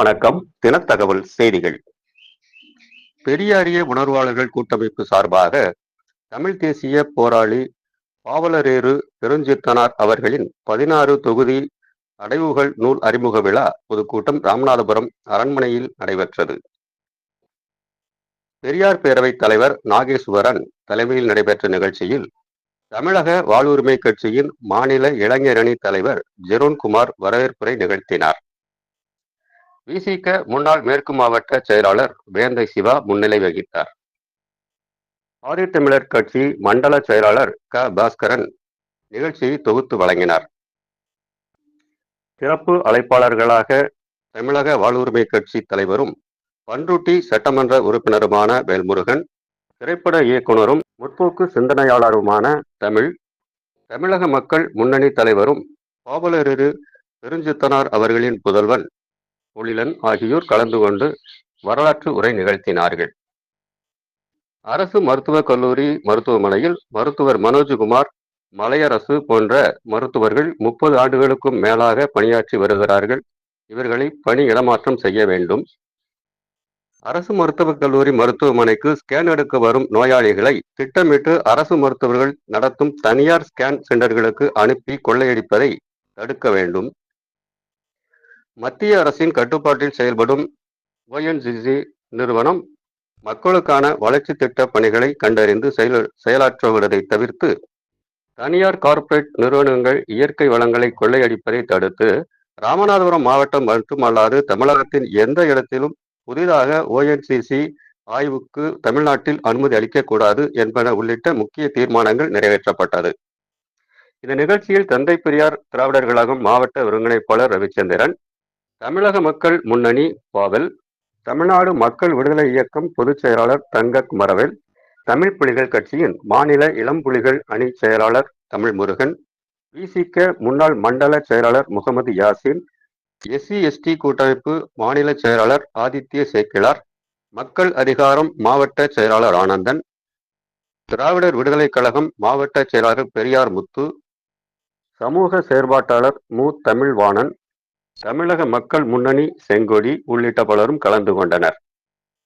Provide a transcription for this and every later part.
வணக்கம். தினத்தகவல் செய்திகள். பெரியாரிய உணர்வாளர்கள் கூட்டமைப்பு சார்பாக தமிழ் தேசிய போராளி பாவலரேறு பெருஞ்சித்தனார் அவர்களின் பதினாறு தொகுதி அடைவுகள் நூல் அறிமுக விழா பொதுக்கூட்டம் ராமநாதபுரம் அரண்மனையில் நடைபெற்றது. பெரியார் பேரவைத் தலைவர் நாகேஸ்வரன் தலைமையில் நடைபெற்ற நிகழ்ச்சியில் தமிழக வாழ்வுரிமை கட்சியின் மாநில இளைஞரணி தலைவர் ஜெரோன்குமார் வரவேற்புரை நிகழ்த்தினார். விசிக முன்னாள் மேற்கு மாவட்ட செயலாளர் வேந்தை சிவா முன்னிலை வகித்தார். ஆதித்தமிழர் கட்சி மண்டல செயலாளர் க. பாஸ்கரன் நிகழ்ச்சியை தொகுத்து வழங்கினார். சிறப்பு அழைப்பாளர்களாக தமிழக வாழ்வுரிமை கட்சி தலைவரும் பன்ருட்டி சட்டமன்ற உறுப்பினருமான வேல்முருகன் திரைப்பட இயக்குனரும் முற்போக்கு சிந்தனையாளருமான தமிழ் தமிழக மக்கள் முன்னணி தலைவரும் பாவலரரு பெருஞ்சித்தனார் அவர்களின் புதல்வன் பொழிலன் ஆகியோர் கலந்து கொண்டு வரலாற்று உரை நிகழ்த்தினார்கள். அரசு மருத்துவக் கல்லூரி மருத்துவமனையில் மருத்துவர் மனோஜ்குமார் மலையரசு போன்ற மருத்துவர்கள் முப்பது ஆண்டுகளுக்கும் மேலாக பணியாற்றி வருகிறார்கள். இவர்களை பணி இடமாற்றம் செய்ய வேண்டும். அரசு மருத்துவக் கல்லூரி மருத்துவமனைக்கு ஸ்கேன் எடுக்க வரும் நோயாளிகளை திட்டமிட்டு அரசு மருத்துவர்கள் நடத்தும் தனியார் ஸ்கேன் சென்டர்களுக்கு அனுப்பி கொள்ளையடிப்பதை தடுக்க வேண்டும். மத்திய அரசின் கட்டுப்பாட்டில் செயல்படும் ஓஎன்ஜிசி நிறுவனம் மக்களுக்கான வளர்ச்சி திட்ட பணிகளை கண்டறிந்து செயல் செயலாற்றுவதை தவிர்த்து தனியார் கார்ப்பரேட் நிறுவனங்கள் இயற்கை வளங்களை கொள்ளையடிப்பதை தடுத்து ராமநாதபுரம் மாவட்டம் மட்டுமல்லாது தமிழகத்தின் எந்த இடத்திலும் புதிதாக ஓஎன்சிசி ஆய்வுக்கு தமிழ்நாட்டில் அனுமதி அளிக்கக்கூடாது என்பன உள்ளிட்ட முக்கிய தீர்மானங்கள் நிறைவேற்றப்பட்டது. இந்த நிகழ்ச்சியில் தந்தை பெரியார் திராவிடர்களாகும் மாவட்ட ஒருங்கிணைப்பாளர் ரவிச்சந்திரன் தமிழக மக்கள் முன்னணி பாவல் தமிழ்நாடு மக்கள் விடுதலை இயக்கம் பொதுச் செயலாளர் தங்க குமரவேல் தமிழ் புலிகள் கட்சியின் மாநில இளம் புலிகள் அணி செயலாளர் தமிழ் முருகன் விசிக முன்னாள் மண்டல செயலாளர் முகமது யாசின் எஸ்சி எஸ்டி கூட்டமைப்பு மாநில செயலாளர் ஆதித்ய சேக்கிலார் மக்கள் அதிகாரம் மாவட்ட செயலாளர் ஆனந்தன் திராவிடர் விடுதலை கழகம் மாவட்ட செயலாளர் பெரியார் முத்து சமூக செயற்பாட்டாளர் மு. தமிழ்வாணன் தமிழக மக்கள் முன்னணி செங்கொடி உள்ளிட்ட பலரும் கலந்து கொண்டனர்.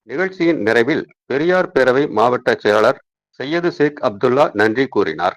நிகழ்ச்சியின் நிறைவில் பெரியார் பேரவை மாவட்ட செயலர் சையது ஷேக் அப்துல்லா நன்றி கூறினார்.